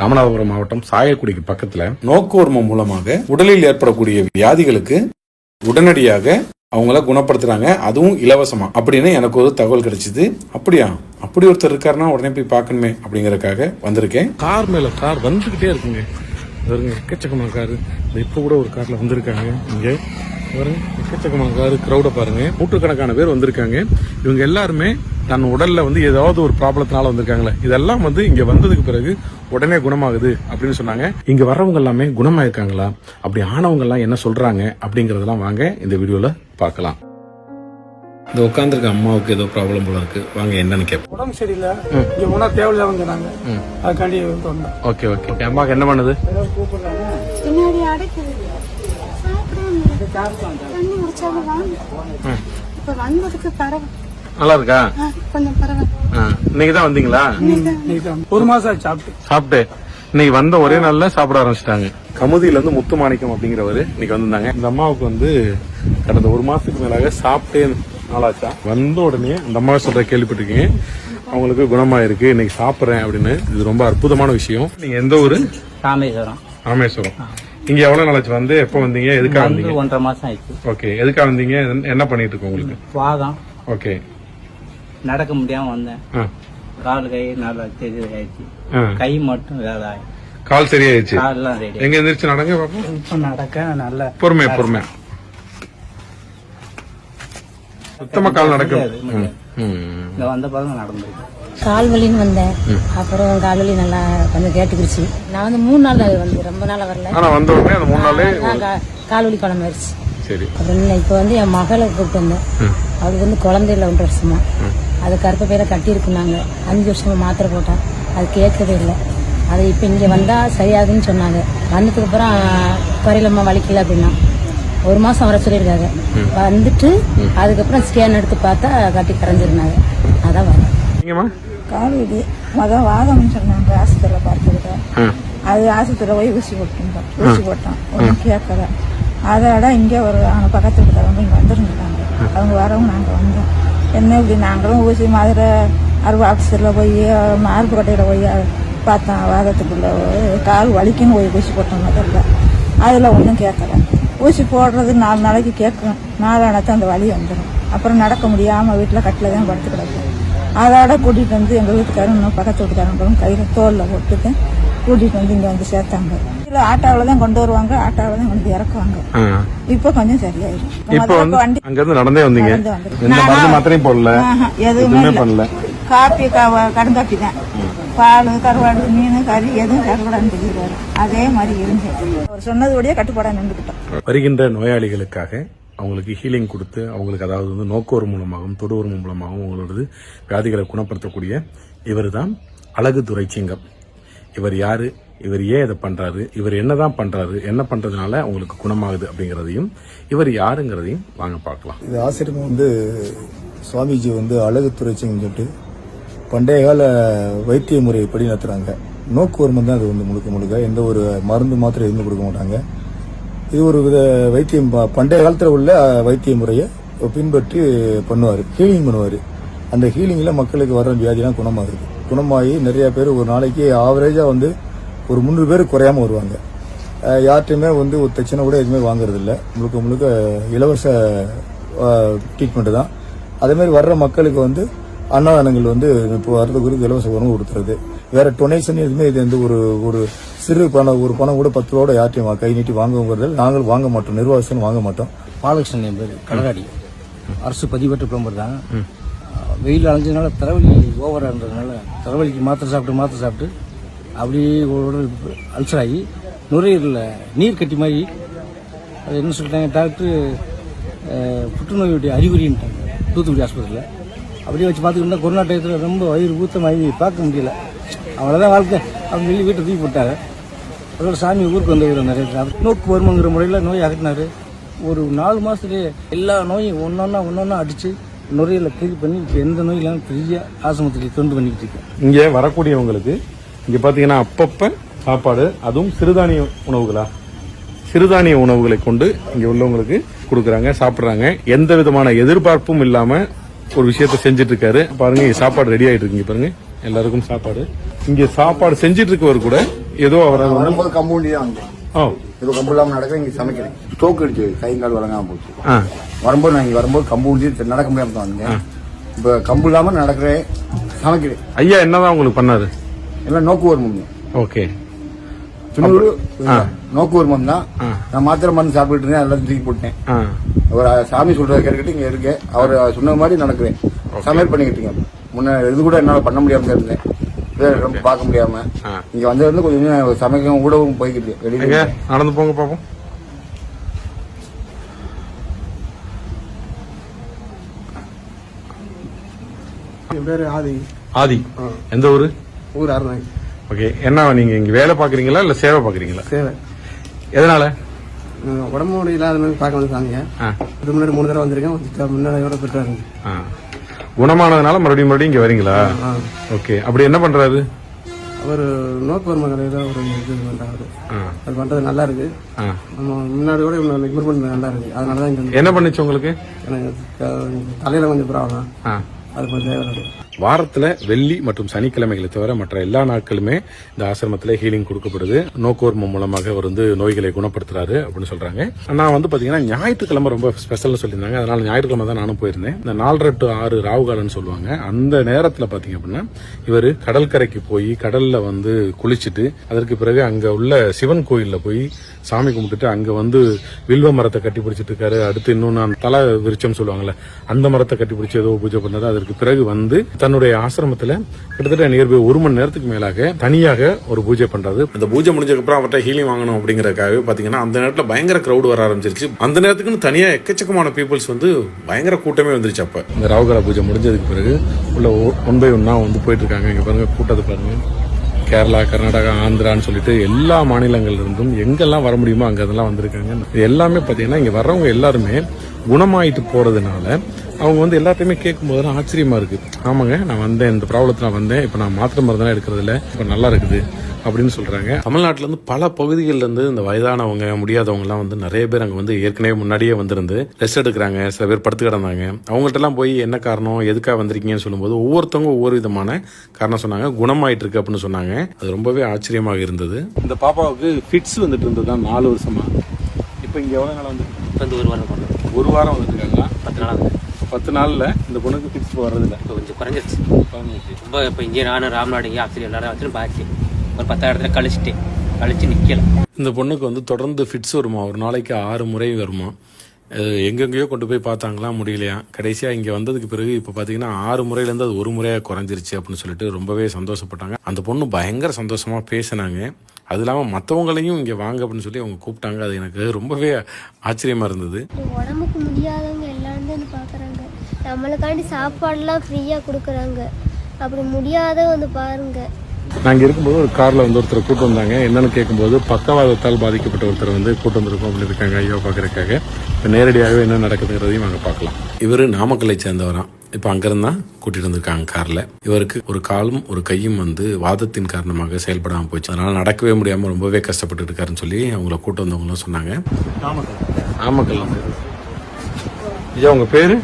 ராமநாதபுரம் மாவட்டம் சாயக்குடிக்கு பக்கத்துல நோக்குவர்மம் மூலமாக உடலில் ஏற்படக்கூடிய வியாதிகளுக்கு உடனடியாக அவங்கள குணப்படுத்துறாங்க. அதுவும் இலவசமா. அப்படின்னு எனக்கு ஒரு தகவல் கிடைச்சது. அப்படியா? அப்படி ஒருத்தர் இருக்காருன்னா உடனே போய் பார்க்கணுமே அப்படிங்கறதுக்காக வந்திருக்கேன். கார் மேல கார் வந்துகிட்டே இருக்குங்க. எக்கச்சக்கமான காரு. இப்போ கூட ஒரு கார்ல வந்திருக்காங்க. இங்க பாருங்க. எக்கச்சக்கமான காரு கிரௌட பாருங்க. நூற்றுக்கணக்கான பேர் வந்திருக்காங்க. இவங்க எல்லாருமே தன் உடல்ல வந்து ஏதாவது ஒரு ப்ராப்ளத்தினால வந்திருக்காங்களே. இதெல்லாம் வந்து இங்க வந்ததுக்கு பிறகு உடனே குணமாகுது அப்படின்னு சொன்னாங்க. இங்க வர்றவங்க எல்லாமே குணமாயிருக்காங்களா? அப்படி ஆனவங்க எல்லாம் என்ன சொல்றாங்க? அப்படிங்கறதெல்லாம் வாங்க இந்த வீடியோல பார்க்கலாம். இந்த உட்காந்துருக்க அம்மாவுக்கு ஏதோ ப்ராப்ளம் போல இருக்கு. வாங்க என்னன்னு கேட்போம் உடம்பு சரியில்லை. இங்க போனா தேவையில்ல வந்தாங்க அதுக்காண்டி வந்து வந்தோம். Okay okay. அம்மாவுக்கு என்ன பண்ணுது? தண்ணி குடிச்சாலும் வாங்க இப்ப வந்ததுக்கு பரவாயில்ல நல்லா இருக்கா ஆ, கொஞ்சம் பரவாயில்ல. இன்னைக்கு தான் வந்தீங்களா? இன்னைக்கு தான் ஒரு மாசம் ஆச்சு சாப்பிட்டு. சாப்பிட்டு. இன்னைக்கு வந்த ஒரே நாள்ல சாப்பிட ஆரம்பிச்சிட்டாங்க. கமுதியில இருந்து முத்துமாணிக்கம் அப்படிங்கிறவரு இன்னைக்கு வந்திருந்தாங்க. இந்த அம்மாவுக்கு வந்து கடந்த ஒரு மாசத்துக்கு மேலாக சாப்பிட்டே நாளாச்சா? வந்த உடனே அந்த அம்மாவை சொல்ற கேள்விப்பட்டிருக்கீங்க. அவங்களுக்கு குணமாயிருக்கு இன்னைக்கு சாப்பிடுறேன் அப்படின்னு. இது ரொம்ப அற்புதமான விஷயம். நீங்க எந்த ஊரு? ராமேஸ்வரம். ராமேஸ்வரம். இங்க எவ்வளவு நாளாச்சு வந்து எப்போ வந்தீங்க? எதுக்காக வந்து வந்தீங்க? ஒன்றரை மாசம் ஆயிடுச்சு. ஓகே எதுக்காக வந்தீங்க? என்ன பண்ணிட்டு இருக்கு உங்களுக்கு வாதம் ஓகே. நடக்க முடியாம வந்தேன். கால் கை நல்லா தெரிய ஆயிடுச்சு. கை மட்டும் வேலை ஆயிடுச்சு கால் சரியாயிடுச்சு? எங்க எந்திரிச்சு நடங்க பாப்போம். இப்ப நடக்க நல்ல பொறுமை பொறுமை. சுத்தமா கால் நடக்கும். இந்த வந்த பிறகு நடந்திருக்கு. கால் வலின்னு வந்தேன் அப்புறம் கால் வலி நல்லா கொஞ்சம் கேட்டுக்கிடுச்சு நான் வந்து மூணு நாள் தான் வந்து ரொம்ப நாள் வரல. ஆனா வந்த உடனே அந்த மூணு நாளே கால் வலி குழம்பு ஆயிடுச்சு. சரி. அப்புறம் இப்போ வந்து என் மகளை கூப்பிட்டு வந்தேன். அவளுக்கு வந்து குழந்தை இல்லை ஒன்றரை வருஷமா. அது கருப்பை பேரை கட்டியிருக்குனாங்க அஞ்சு வருஷமா மாத்திரை போட்டேன் அது கேட்கவே இல்லை. அது இப்போ இங்கே வந்தால் சரியாகுதுன்னு சொன்னாங்க. வந்ததுக்கு அப்புறம் குறையிலம்மா வலிக்கல அப்படின்னா ஒரு மாதம் வர சொல்லியிருக்காங்க. வந்துட்டு அதுக்கப்புறம் ஸ்கேன் எடுத்து பார்த்தா கட்டி கரைஞ்சிருந்தாங்க. அதான் வரேன் நீங்கம்மா காவேரி மொதல் வாதம்னு சொன்னாங்க ஆஸ்பத்திரியில் பார்த்துக்கிட்டேன் ஆ. அது ஆஸ்பத்திரியில் போய் ஊசி போட்டுருந்தோம். ஊசி போட்டோம். ஒன்றும் கேட்கல. அதோட இங்கே ஒரு அவங்க பக்கத்து வீட்டுக்காரங்க இங்கே வந்துருந்துட்டாங்க. அவங்க வரவும் நாங்கள் வந்தோம். என்ன இப்படி நாங்களும் ஊசி மாதிரி அறுவை ஆஃபீஸரில் போய் மார்பு கட்டையில் போய் பார்த்தோம். வாதத்துக்குள்ள கால் வலிக்குன்னு போய் ஊசி போட்டோம் முதல்ல. அதில் ஒன்றும் கேட்கல. ஊசி போடுறது நாலு நாளைக்கு கேட்கும். நாலானத்து அந்த வலி வந்துடும் அப்புறம் நடக்க முடியாமல் வீட்டில் கட்டில் தான் படுத்து கிடக்கும் அதோட கூட்டிகிட்டு வந்து எங்கள் வீட்டுக்காரங்க இன்னும் பக்கத்து வீட்டுக்காரங்களும் கையில் தோலில் போட்டுட்டு கூட்டிகிட்டு வந்து இங்கே வந்து சேர்த்தாங்க. இல்லை ஆட்டோவில் தான் கொண்டு வருவாங்க ஆட்டோவில் தான் கொண்டு இறக்குவாங்க. இப்போ கொஞ்சம் சரியாயிடும் இப்ப வந்து வண்டி நடந்தே வந்தீங்க. மாத்திரையும் போடல. எதுவுமே. பண்ணல. காப்பி கடுங்காப்பி தான். பால் கருவாடு மீன் கறி எதுவும் சொல்லிடுவாரு அதே மாதிரி இருந்தேன் அவர் சொன்னதுபடியே கட்டுப்பாடாக நின்றுக்கிட்டோம். வருகின்ற நோயாளிகளுக்காக அவங்களுக்கு ஹீலிங் கொடுத்து அவங்களுக்கு அதாவது வந்து நோக்கோர் மூலமாகவும் தொடுவோர் மூலமாகவும் அவங்களோடது வியாதிகளை குணப்படுத்தக்கூடிய இவர் தான் அழகு துரைச்சிங்கம். இவர் யாரு? இவர் ஏன் இதை பண்றாரு? இவர் என்னதான் பண்றாரு? என்ன பண்றதுனால அவங்களுக்கு குணமாகுது அப்படிங்கிறதையும் இவர் யாருங்கிறதையும் வாங்க பார்க்கலாம். இது ஆசிரியர் வந்து சுவாமிஜி வந்து அழகு துரைச்சிங்கம் சொல்லிட்டு பண்டைய கால வைத்திய முறைப்படி நடத்துறாங்க. நோக்குவர்மம் தான் அது வந்து முழுக்க முழுக்க. எந்த ஒரு மருந்து மாத்திரை எதுவும் கொடுக்க மாட்டாங்க. இது ஒரு வித வைத்தியம் பண்டைய காலத்தில் உள்ள வைத்திய முறையை பின்பற்றி பண்ணுவார். ஹீலிங் பண்ணுவார். அந்த ஹீலிங்கில் மக்களுக்கு வர்ற வியாதிலாம் குணமாகுது. குணமாகி நிறைய பேர் ஒரு நாளைக்கு ஆவரேஜாக வந்து ஒரு முந்நூறு பேர் குறையாம வருவாங்க. யார்ட்டையுமே வந்து ஒரு தச்சனை கூட எதுவுமே வாங்குறதில்ல. முழுக்க முழுக்க இலவச ட்ரீட்மெண்ட்டு தான். அதேமாதிரி வர்ற மக்களுக்கு வந்து அன்னதானங்கள் வந்து இப்போ வர்றதுக்கு இலவச உணவு கொடுத்துறது. வேற டொனேஷன் எதுவுமே இது வந்து ஒரு ஒரு சிறு பணம் ஒரு பணம் கூட பத்து ரூபா யார்ட்டையும் வா- கை நீட்டி வாங்குங்கிறது நாங்கள் வாங்க மாட்டோம் நிர்வாகத்தில் வாங்க மாட்டோம். பாலகிருஷ்ணன் என் பேர் கடலாடி அரசு பதிவற்ற பிளம்பர் தான். வெயில் அலைஞ்சதுனால தலைவலி ஓவராக இருந்ததுனால தலைவலிக்கு மாத்திரை சாப்பிட்டு மாத்திரை சாப்பிட்டு அப்படியே அல்சர் ஆகி நுரையீரலில் நீர் கட்டி மாதிரி. அது என்ன சொல்லிட்டாங்க டாக்டர் புற்றுநோயுடைய அறிகுறின்ட்டாங்க. தூத்துக்குடி ஆஸ்பத்திரியில் அப்படியே வச்சு பார்த்துக்கிட்டா கொரோனா டயத்தில் ரொம்ப வயிறு ஊத்தமாகி பார்க்க முடியல. அவ்வளோதான் வாழ்க்கை. அப்படின்னு சொல்லி வீட்டை தூக்கி போட்டாங்க. அதோட சாமி ஊருக்கு வந்தவர் நிறைய நோக்கு வருமங்கிற முறையில் நோய் அகட்டினார் ஒரு நாலு மாதத்துலேயே எல்லா நோயும் ஒன்றொன்னா ஒன்றொன்னா அடித்து நுரையில் கிளீர் பண்ணி இப்போ எந்த நோய் இல்லாமல் பெரிய ஆசிரமத்துக்கு தொண்டு பண்ணிக்கிட்டு இருக்கேன். இங்கே வரக்கூடியவங்களுக்கு இங்கே பார்த்தீங்கன்னா அப்பப்போ சாப்பாடு அதுவும் சிறுதானிய உணவுகளா? சிறுதானிய உணவுகளை கொண்டு இங்கே உள்ளவங்களுக்கு கொடுக்குறாங்க சாப்பிட்றாங்க. எந்த விதமான எதிர்பார்ப்பும் இல்லாமல் ஒரு விஷயத்த செஞ்சுட்டு இருக்காரு பாருங்க சாப்பாடு ரெடி ஆயிட்டு இருக்கு இங்க பாருங்க. எல்லாருக்கும் சாப்பாடு. இங்க சாப்பாடு செஞ்சிட்டு இருக்கவர் கூட ஏதோ அவர் வரும்போது ஓ. இப்போ கம்பு இல்லாமல் நடக்கிறேன் இங்கே சமைக்கிறேன் ஸ்டோக் அடிச்சு கை கால் வழங்காம போச்சு. வரும்போது நான் இங்கே வரும்போது கம்பு ஊண்டி நடக்க முடியாம தான் வந்தேன். இப்போ கம்பு இல்லாமல் நடக்கிறேன் சமைக்கிறேன் ஐயா என்னதான் உங்களுக்கு பண்ணாரு? எல்லாம் நோக்கு வருமம் ஓகே. துணூறு நோக்கு வருமம் தான். நான் மாத்திரை மருந்து சாப்பிட்டு இருந்தேன் எல்லாம் தூக்கி போட்டேன். அவர் சாமி சொல்றத கேட்டுக்கிட்டு இங்க இருக்கேன். அவர் சொன்ன மாதிரி நடக்கிறேன் சமையல் பண்ணிக்கிட்டு இருக்கேன். முன்ன இது கூட என்னால பண்ண முடியாம தான் இருந்தேன். ரொம்ப பார்க்க முடியாம. இங்க வந்ததுல கொஞ்சம் சமைக்கவும் கூடவும் போய்கிட்டு வெளியே நடந்து போங்க பாப்போம். என் பேரு ஆதி. ஆதி. எந்த ஊரு? ஊர் அருணாய் ஓகே என்ன நீங்க இங்க வேலை பாக்குறீங்களா இல்ல சேவை பாக்குறீங்களா சேவை. எதனால? உடம்பு முடியல அது மாதிரி பார்க்க வந்துருக்காங்க. இது முன்னாடி மூணு தடவை வந்திருக்கேன் கொஞ்சம் முன்னாடி விட பெற்றா ஆ. குணமானதுனால மறுபடியும் மறுபடியும் இங்க வரீங்களா? ஓகே அப்படி என்ன பண்றாரு? அவர் நோக்கு வருமா கடையில் ஒரு இது பண்றாரு. அது பண்றது நல்லா இருக்கு. நம்ம முன்னாடி கூட இம்ப்ரூவ்மெண்ட் நல்லா இருக்கு. அதனால தான் இங்க வந்து என்ன பண்ணுச்சு உங்களுக்கு? எனக்கு தலையில கொஞ்சம் ப்ராப்ளம். அது கொஞ்சம் தேவை வாரத்தில் வெள்ளி மற்றும் சனிக்கிழமைகளை தவிர மற்ற எல்லா நாட்களுமே இந்த ஆசிரமத்தில் ஹீலிங் கொடுக்கப்படுது. நோக்கோர்மம் மூலமாக அவர் வந்து நோய்களை குணப்படுத்துறாரு அப்படின்னு சொல்றாங்க. நான் வந்து பாத்தீங்கன்னா ஞாயிற்றுக்கிழமை ரொம்ப ஸ்பெஷல்னு சொல்லியிருந்தாங்க. அதனால ஞாயிற்றுக்கிழமை தான் நானும் போயிருந்தேன். இந்த நாலரை டு ஆறு ராவுகாலன்னு சொல்லுவாங்க. அந்த நேரத்தில் பார்த்தீங்க அப்படின்னா இவர் கடற்கரைக்கு போய் கடலில் வந்து குளிச்சுட்டு அதற்கு பிறகு அங்கே உள்ள சிவன் கோயிலில் போய் சாமி கும்பிட்டுட்டு அங்கே வந்து வில்வ மரத்தை கட்டி பிடிச்சிட்டு இருக்காரு. அடுத்து இன்னொன்னு தலை விருச்சம் சொல்லுவாங்கல்ல அந்த மரத்தை கட்டி பிடிச்சி ஏதோ பூஜை பண்ணது அதற்கு பிறகு வந்து தன்னுடைய ஆசிரமத்துல கிட்டத்தட்ட நியர்பை ஒரு மணி நேரத்துக்கு மேலாக தனியாக ஒரு பூஜை பண்றாரு இந்த பூஜை முடிஞ்சதுக்கு அப்புறம் அவர்கிட்ட ஹீலிங் வாங்கணும் அப்படிங்கறதுக்காக பாத்தீங்கன்னா அந்த நேரத்துல பயங்கர கிரௌட் வர ஆரம்பிச்சிருச்சு. அந்த நேரத்துக்குன்னு தனியா எக்கச்சக்கமான பீப்புள்ஸ் வந்து பயங்கர கூட்டமே வந்துருச்சு அப்ப. இந்த ராவுகரா பூஜை முடிஞ்சதுக்கு பிறகு உள்ள ஒன் பை ஒன்னா வந்து போயிட்டு இருக்காங்க இங்க பாருங்க கூட்டத்தை பாருங்க. கேரளா கர்நாடகா ஆந்திரான்னு சொல்லிட்டு எல்லா மாநிலங்கள்ல இருந்தும் எங்கெல்லாம் வர முடியுமோ அங்க அதெல்லாம் வந்திருக்காங்க. எல்லாமே பாத்தீங்கன்னா இங்க வர்றவங்க எல்லாருமே குணமாயிட்டு போறதுனால அவங்க வந்து எல்லாத்தையுமே கேட்கும் போதெல்லாம் ஆச்சரியமா இருக்கு. ஆமாங்க நான் வந்தேன் இந்த ப்ராப்ளத்துல நான் வந்தேன் இப்ப நான் மாத்திரை மருந்தெல்லாம் எடுக்கிறது இல்ல இப்ப நல்லா இருக்குது அப்படின்னு சொல்றாங்க. தமிழ்நாட்டுல இருந்து பல பகுதிகளில் இருந்து இந்த வயதானவங்க முடியாதவங்க எல்லாம் வந்து நிறைய பேர் அங்க வந்து ஏற்கனவே முன்னாடியே வந்திருந்து ரெஸ்ட் எடுக்கிறாங்க. சில பேர் படுத்து கிடந்தாங்க. அவங்கள்ட்ட எல்லாம் போய் என்ன காரணம் எதுக்காக வந்திருக்கீங்கன்னு சொல்லும்போது ஒவ்வொருத்தவங்க ஒவ்வொரு விதமான காரணம் சொன்னாங்க. குணமாயிட்டு இருக்கு அப்படின்னு சொன்னாங்க. அது ரொம்பவே ஆச்சரியமாக இருந்தது. இந்த பாப்பாவுக்கு ஃபிட்ஸ் வந்துட்டு இருந்தது தான் நாலு வருஷமா. இப்போ இங்க எவ்வளவு நாள் வந்து இப்போ ஒரு வாரம் ஒரு வாரம் வந்துருக்காங்களா பத்து நாள் பத்து நாள்ல இந்த பொண்ணுக்கு ஃபிட்ஸ் வர்றதில்ல. இப்போ கொஞ்சம் குறைஞ்சிருச்சு. ரொம்ப இப்போ இங்கே நானும் ராம்நாடு இங்கே ஆக்சிடென்ட் எல்லாரும் வச்சுட்டு பாக்கி ஒரு பத்தாயிரத்துல கழிச்சிட்டேன் கழிச்சு நிக்கல. இந்த பொண்ணுக்கு வந்து தொடர்ந்து ஃபிட்ஸ் வருமா? ஒரு நாளைக்கு ஆறு முறை வருமா? எங்கெங்கேயோ கொண்டு போய் பார்த்தாங்களாம் முடியலையா? கடைசியாக இங்கே வந்ததுக்கு பிறகு இப்போ பார்த்தீங்கன்னா ஆறு முறையிலேருந்து அது ஒரு முறையாக குறைஞ்சிருச்சு அப்படின்னு சொல்லிட்டு ரொம்பவே சந்தோஷப்பட்டாங்க. அந்த பொண்ணு பயங்கர சந்தோஷமாக பேசினாங்க. அது இல்லாமல் மற்றவங்களையும் இங்கே வாங்க அப்படின்னு சொல்லி அவங்க கூப்பிட்டாங்க. அது எனக்கு ரொம்பவே ஆச்சரியமாக இருந்தது. உடம்புக்கு முடியாதவங்க எல்லாரும் பார்க்குறாங்க. நம்மளுக்காண்டி சாப்பாடுலாம் ஃப்ரீயாக கொடுக்குறாங்க. அப்படி முடியாத வந்து பாருங்க. நாங்கள் இருக்கும்போது ஒரு காரில் வந்து ஒருத்தர் கூட்டு வந்தாங்க. என்னன்னு கேட்கும்போது பக்கவாதத்தால் பாதிக்கப்பட்ட ஒருத்தர் வந்து கூட்டு வந்திருக்கோம் அப்படின்னு இருக்காங்க ஐயோ பார்க்குறக்காக இப்போ நேரடியாகவே என்ன நடக்குதுங்கிறதையும் நாங்கள் பார்க்கலாம். இவர் நாமக்கல்லை சேர்ந்தவராம் இப்போ அங்கிருந்து தான் கூட்டிட்டு வந்திருக்காங்க காரில். இவருக்கு ஒரு காலும் ஒரு கையும் வந்து வாதத்தின் காரணமாக செயல்படாமல் போச்சு அதனால நடக்கவே முடியாமல் ரொம்பவே கஷ்டப்பட்டு இருக்காருன்னு சொல்லி அவங்கள கூட்டு வந்தவங்களும் சொன்னாங்க. நாமக்கல். ஐயா உங்க பேரு?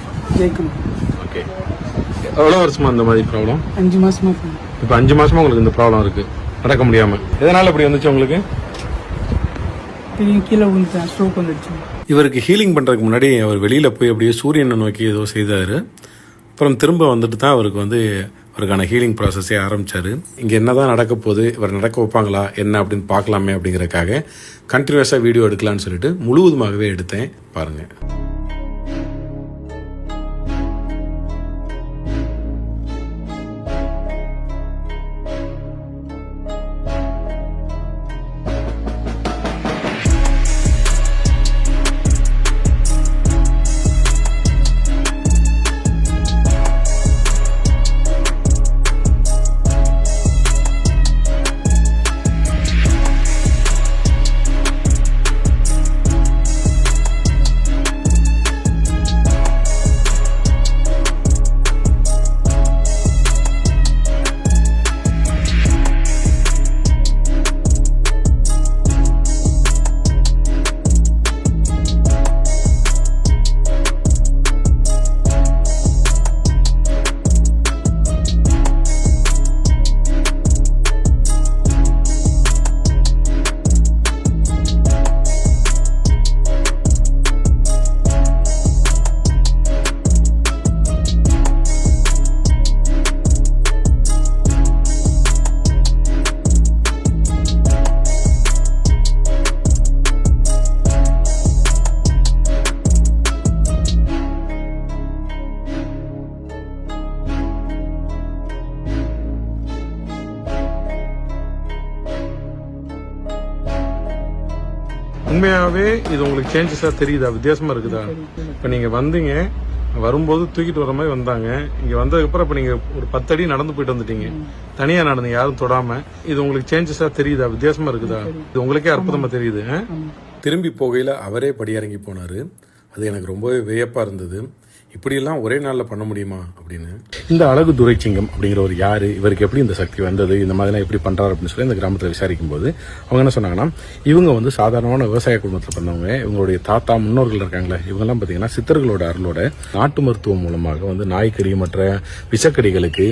ஓகே. எவ்வளோ வருஷமா இந்த மாதிரி ப்ராப்ளம் அஞ்சு மாசமா. இப்போ அஞ்சு மாசமா உங்களுக்கு இந்த ப்ராப்ளம் இருக்கு. நடக்க முடியாம. எதனால இப்படி வந்துச்சு உங்களுக்கு? திடீர்னு கீழே விழுந்துட்டேன். ஸ்ட்ரோக் வந்துடுச்சு. இவருக்கு ஹீலிங் பண்றதுக்கு முன்னாடி அவர் வெளியில போய் அப்படியே சூரியனை நோக்கி ஏதோ செய்தாரு. அப்புறம் திரும்ப வந்துட்டு தான் அவருக்கு வந்து அவருக்கான ஹீலிங் ப்ராசஸே ஆரம்பிச்சாரு. இங்க என்னதான் நடக்க போகுது இவர் நடக்க வைப்பாங்களா என்ன அப்படின்னு பார்க்கலாமே அப்படிங்கறக்காக கண்டினியூஸா வீடியோ எடுக்கலாம்னு சொல்லிட்டு முழுவதுமாகவே எடுத்தேன். பாருங்க. உண்மையாவே இது உங்களுக்கு சேஞ்சஸா தெரியுதா? வித்தியாசமா இருக்குதா? இப்ப நீங்க வந்தீங்க வரும்போது தூக்கிட்டு வர மாதிரி வந்தாங்க. இங்க வந்ததுக்கு அப்புறம் இப்ப நீங்க ஒரு பத்து அடி நடந்து போயிட்டு வந்துட்டீங்க. தனியா நடந்தீங்க யாரும் தொடாம. இது உங்களுக்கு சேஞ்சஸா தெரியுதா? வித்தியாசமா இருக்குதா? இது உங்களுக்கே அற்புதமா தெரியுது? திரும்பி போகையில அவரே படியிறங்கி போனாரு. அது எனக்கு ரொம்பவே வியப்பா இருந்தது. இப்படியெல்லாம் ஒரே நாளில் பண்ண முடியுமா அப்படின்னு. இந்த அழகு துரைச்சிங்கம் அப்படிங்கிற ஒரு யார் இவருக்கு எப்படி இந்த சக்தி வந்தது இந்த மாதிரிலாம் எப்படி பண்ணுறாரு அப்படின்னு சொல்லி இந்த கிராமத்தில் விசாரிக்கும் போது அவங்க என்ன சொன்னாங்கன்னா இவங்க வந்து சாதாரணமான விவசாய குடும்பத்தில் பண்ணவங்க இவங்களுடைய தாத்தா முன்னோர்கள் இருக்காங்களே இவங்கெல்லாம் பார்த்தீங்கன்னா சித்தர்களோட அருளோட நாட்டு மருத்துவம் மூலமாக வந்து நாய்க்கடி மற்ற விஷக்கடிகளுக்கு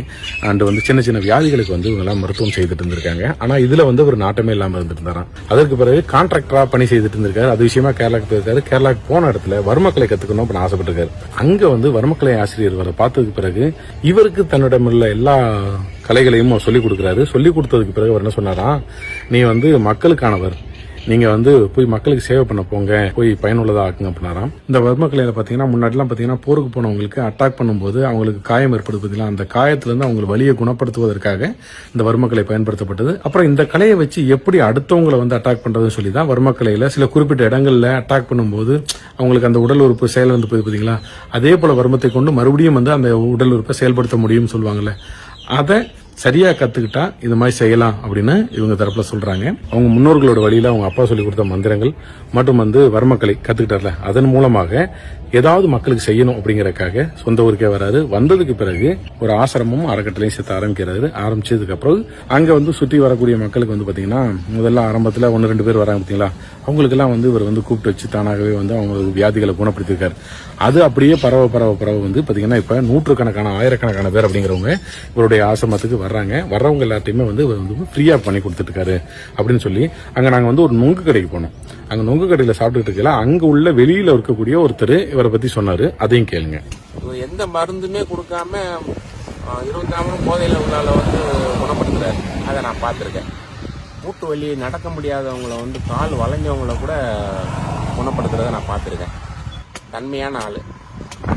அண்டு வந்து சின்ன சின்ன வியாதிகளுக்கு வந்து இவங்கெல்லாம் மருத்துவம் செய்துட்டு இருந்திருக்காங்க. ஆனால் இதில் வந்து ஒரு நாட்டமே இல்லாமல் இருந்துட்டு அதற்கு பிறகு கான்ட்ராக்டராக பணி செய்துட்டு இருந்திருக்காரு. அது விஷயமா கேரளாவுக்கு போயிருக்காரு. கேரளாவுக்கு போன இடத்துல வர்மக்கலை கற்றுக்கணும் அப்படின்னு ஆசைப்பட்டிருக்காரு. அங்கே வந்து வர்மக்கலை ஆசிரியர் வர பார்த்ததுக்கு பிறகு இவருக்கு தன்னிடமுள்ள எல்லா கலைகளையும் அவர் சொல்லிக் கொடுக்குறாரு. சொல்லிக் கொடுத்ததுக்கு பிறகு அவர் என்ன சொன்னாராம் நீ வந்து மக்களுக்கானவர். நீங்க வந்து போய் மக்களுக்கு சேவை பண்ண போங்க போய் பயனுள்ளதாக ஆக்குங்க அப்படின்னாராம். இந்த வர்மக்கலையில பாத்தீங்கன்னா முன்னாடிலாம் பாத்தீங்கன்னா போருக்கு போனவங்களுக்கு அட்டாக் பண்ணும்போது அவங்களுக்கு காயம் ஏற்படுது பாத்தீங்களா அந்த காயத்துல இருந்து அவங்க வலியை குணப்படுத்துவதற்காக இந்த வர்மக்கலை பயன்படுத்தப்பட்டது. அப்புறம் இந்த கலையை வச்சு எப்படி அடுத்தவங்களை வந்து அட்டாக் பண்றதுன்னு சொல்லி தான் வர்மக்கலையில சில குறிப்பிட்ட இடங்கள்ல அட்டாக் பண்ணும்போது அவங்களுக்கு அந்த உடல் உறுப்பு செயல் வந்து போய் பாத்தீங்களா? அதே போல வர்மத்தை கொண்டு மறுபடியும் வந்து அந்த உடல் உறுப்பை செயல்படுத்த முடியும்னு சொல்லுவாங்கல்ல. அதை சரியா கத்துக்கிட்டா இது மாதிரி செய்யலாம் அப்படின்னு இவங்க தரப்புல சொல்றாங்க. அவங்க முன்னோர்களோட வழியில அவங்க அப்பா சொல்லி கொடுத்த மந்திரங்கள் மற்றும் வந்து வர்மக்கலை கத்துக்கிட்டார்ல அதன் மூலமாக ஏதாவது மக்களுக்கு செய்யணும் அப்படிங்கறக்காக சொந்த ஊருக்கே வராரு. வந்ததுக்கு பிறகு ஒரு ஆசிரமும் அறக்கட்டளையும் சேர்த்து ஆரம்பிக்கிறாரு. ஆரம்பிச்சதுக்கு அப்புறம் அங்க வந்து சுற்றி வரக்கூடிய மக்களுக்கு வந்து பாத்தீங்கன்னா முதல்ல ஆரம்பத்துல ஒன்னு ரெண்டு பேர் வராங்க பாத்தீங்களா? அவங்களுக்கெல்லாம் வந்து இவர் வந்து கூப்பிட்டு வச்சு தானாகவே வந்து அவங்க வியாதிகளை குணப்படுத்திருக்காரு அது அப்படியே பரவ பரவ பரவ வந்து பாத்தீங்கன்னா இப்ப நூற்றுக்கணக்கான ஆயிரக்கணக்கான பேர் அப்படிங்கிறவங்க இவருடைய ஆசிரமத்துக்கு வர்றாங்க. வர்றவங்க எல்லாத்தையுமே வந்து வந்து ஃப்ரீயாக பண்ணி கொடுத்துட்ருக்காரு அப்படின்னு சொல்லி அங்கே நாங்கள் வந்து ஒரு நொங்கு கடைக்கு போனோம். அங்கே நொங்கு கடையில் சாப்பிட்டுட்டு இருக்கல அங்கே உள்ள வெளியில் இருக்கக்கூடிய ஒருத்தர் இவரை பற்றி சொன்னார். அதையும் கேளுங்க. எந்த மருந்துமே கொடுக்காம இருபத்தாம் போதையில் உள்ளால வந்து குணப்படுத்துறாரு. அதை நான் பார்த்துருக்கேன். மூட்டு வலி நடக்க முடியாதவங்கள வந்து கால் வளைஞ்சவங்கள கூட குணப்படுத்துறதை நான் பார்த்துருக்கேன். தன்மையான ஆள்.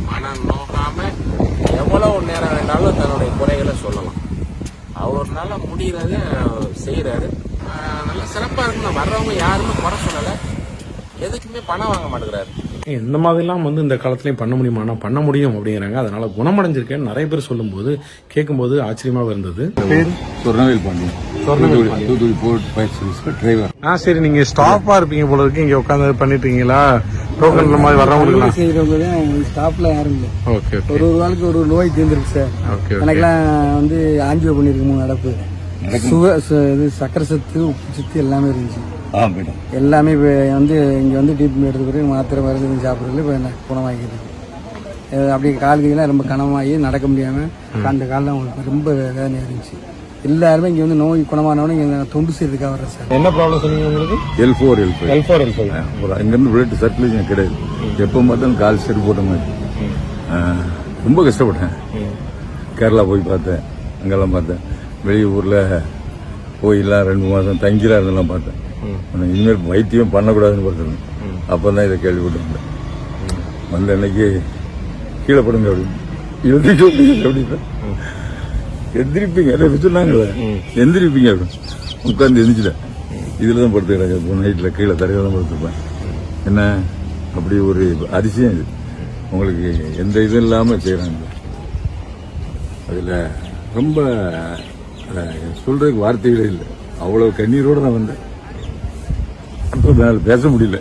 மனம் நோக்காமல் எவ்வளோ நேரம் வேண்டாலும் தன்னுடைய குறைகளை சொல்லலாம். அவர்னால முடிகிறத செய்கிறாரு நல்ல சிறப்பாக இருக்குன்னு வர்றவங்க யாருமே குறை சொல்லலை. எதுக்குமே பணம் வாங்க மாட்டேங்கிறாரு. இந்த மாதிரிலாம் வந்து இந்த காலத்துலயும் பண்ண முடியுமானா பண்ண முடியும் அப்படிங்கிறாங்க. அதனால குணமடைஞ்சிருக்கேன்னு நிறைய பேர் சொல்லும்போது கேட்கும்போது ஆச்சரியமாக இருந்தது. சொர்ணவேல் பாண்டியன் சொர்ணவேல் தூத்துக்குடி போர்ட் சர்வீஸ்க்கு டிரைவர். ஆ சரி நீங்க ஸ்டாஃபா இருப்பீங்க போல இருக்கு. இங்க உட்காந்து பண்ணிட்டு இருக்கீங்களா? டோக்கன்ல மாதிரி வர்றவங்களுக்கு செய்யறவங்க தான் ஸ்டாப்ல யாரும் இல்லை. ஓகே ஒரு ஒரு ஆளுக்கு ஒரு நோய் தீர்ந்துருக்கு சார். ஓகே எனக்கெல்லாம் வந்து ஆஞ்சியோ பண்ணிருக்கு மூணு நடப்பு. சுகர் ச- இது சக்கரை சத்து உப்பு சத்து எல்லாமே இருந்துச்சு. எல்லாமே இப்போ வந்து இங்கே வந்து ட்ரீட்மெண்ட் எடுத்த பிறகு மாத்திரை மருந்து இது சாப்பிட்றதுல இப்போ என்ன குணமாகிடுது அப்படி கால் கையெல்லாம் ரொம்ப கனமாகி நடக்க முடியாமல் அந்த காலில் அவங்களுக்கு ரொம்ப வேதனையாக இருந்துச்சு. எல்லாருமே இங்கே வந்து நோய் குணமானவனே இங்கே தொண்டு செய்யறதுக்காக வர்றேன் சார். என்ன ப்ராப்ளம் சொன்னீங்க உங்களுக்கு? L four L five L four L five இங்கேருந்து பிளட் சர்க்குலேஷன் கிடையாது. எப்போ பார்த்தாலும் கால் செரு போட்ட மாதிரி. ரொம்ப கஷ்டப்பட்டேன். கேரளா போய் பார்த்தேன் அங்கெல்லாம் பார்த்தேன். வெளியூரில் போய் எல்லாம் ரெண்டு மாதம் தங்கிலாம் இருந்தெல்லாம் பார்த்தேன். இனிமேல் வைத்தியம் பண்ணக்கூடாதுன்னு பார்த்துருந்தேன் அப்போ தான் இதை கேள்விப்பட்டு வந்தேன் வந்த அன்னைக்கு கீழே படுங்க அப்படின்னு. எழுதி சொல்லுங்க அப்படின்னு எந்திரிப்பீங்க. அதை சொன்னாங்களே. எந்திரிப்பீங்க அப்படின்னு உட்காந்து எந்திரிச்சிட்டேன். இதில் தான் படுத்துக்கிறேன் நைட்டில் கீழே தரையில் தான் படுத்துருப்பேன். என்ன? அப்படி ஒரு அதிசயம் இது. உங்களுக்கு எந்த இதுவும் இல்லாமல் செய்கிறாங்க அதில் ரொம்ப அஹ், சொல்றதுக்கு வார்த்தைகளே இல்லை. அவ்வளோ கண்ணீரோடு நான் வந்தேன். அப்போ என்னால் பேச முடியல.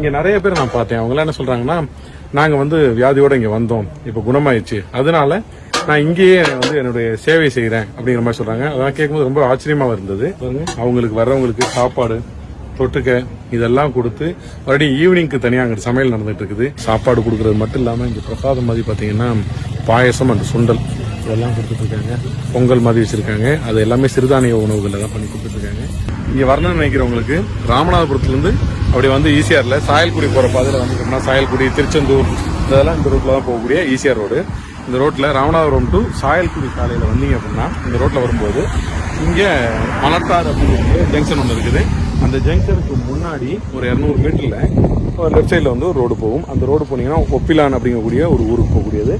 இங்க நிறைய பேர் நான் பார்த்தேன். அவங்க என்ன சொல்றாங்கன்னா நாங்க வந்து வியாதியோட இங்க வந்தோம். இப்ப குணமாயிடுச்சு. அதனால நான் இங்கேயே வந்து என்னுடைய சேவை செய்யறேன் அப்படிங்கிற மாதிரி சொல்றாங்க. அதெல்லாம் கேட்கும்போது ரொம்ப ஆச்சரியமா இருந்தது. அவங்களுக்கு வர்றவங்களுக்கு சாப்பாடு தொட்டுக்க இதெல்லாம் கொடுத்து மறுபடியும் ஈவினிங்க்கு தனியாக அங்கே சமையல் நடந்துட்டு இருக்குது. சாப்பாடு கொடுக்கறது மட்டும் இல்லாமல் இங்கே பிரசாதம் மாதிரி பார்த்தீங்கன்னா பாயசம் அண்ட் சுண்டல். இதெல்லாம் கொடுத்துட்ருக்காங்க. பொங்கல் மாதிரி வச்சுருக்காங்க. அது எல்லாமே சிறுதானிய உணவுகள் தான் பண்ணி கொடுத்துட்ருக்காங்க. இங்கே வரணும்னு நினைக்கிறவங்களுக்கு ராமநாதபுரத்துலேருந்து அப்படி வந்து ஈசிஆரில் சாயல்குடி போகிற பாதையில் வந்துட்டோம்னா சாயல்குடி திருச்செந்தூர் இதெல்லாம் இந்த ரூட்டில் தான் போகக்கூடிய ஈசிஆர் ரோடு இந்த ரோட்டில் ராமநாதபுரம் டு சாயல்குடி சாலையில் வந்தீங்க அப்படின்னா இந்த ரோட்டில் வரும்போது இங்கே மலட்டார் அப்படின்னு ஜங்ஷன் ஒன்று இருக்குது. அந்த ஜங்ஷனுக்கு முன்னாடி ஒரு இரநூறு மீட்டர்ல லெஃப்ட் சைடில் வந்து ஒரு ரோடு போகும். அந்த ரோடு போனீங்கன்னா ஒப்பிலான் அப்படிங்கக்கூடிய ஒரு ஊருக்கு போகக்கூடியது.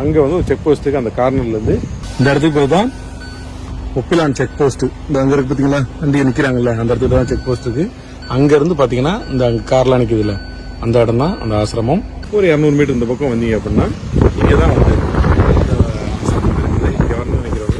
அங்கே வந்து ஒரு செக் போஸ்ட்டுக்கு அந்த கார்னர்லேருந்து இந்த இடத்துக்கு பேர் தான் ஒப்பிலான் செக் போஸ்ட்டு இந்த அங்கே இருக்கு பார்த்தீங்களா வண்டி நிற்கிறாங்கல்ல அந்த இடத்துக்கு தான் செக் போஸ்ட்டுக்கு அங்கேருந்து பார்த்தீங்கன்னா இந்த அங்கே கார்லாம் நிக்குதுல்ல அந்த இடம் தான் அந்த ஆசிரமம். ஒரு இரநூறு மீட்டர் இந்த பக்கம் வந்தீங்க அப்படின்னா இங்கே தான் வந்து